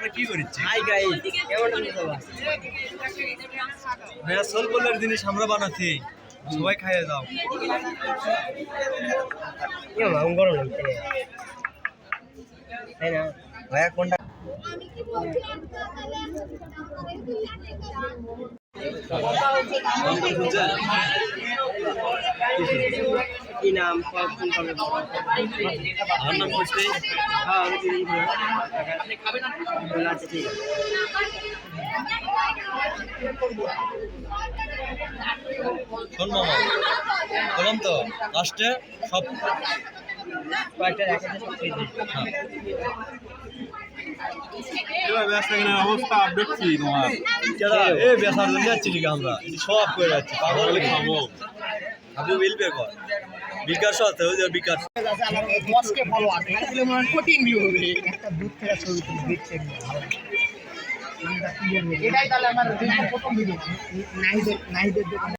আমরা কি করছি? হাই গাইস কেমন আছেন সবাই? ভাইয়া সোল বলার জিনিস আমরা বানাচ্ছি। সবাই খাইয়ে দাও। গরম তাই না? ভাইয়া কোনটা? আমি কি কি নাম আমার হ্যাঁ আমি দিদি বলে আচ্ছা ঠিক শোন মামা বললাম তো লাস্টে সব কয়েকটা একসাথে সব খেয়ে দিই অবস্থা দেখছি তোমার। এ বেসার জন্য যাচ্ছি আমরা সব করে যাচ্ছি পাগল খাব। খাব মিলবে কর। বিকাশ আছে, ওই যে বিকাশ। মস্কে ফলো আছে। তাহলে মনে কঠিন ভিউ হবে। একটা দুধ থেকে ছবি তুলে দেখছে এটাই তাহলে আমার প্রথম ভিডিও নাইদের দোকানে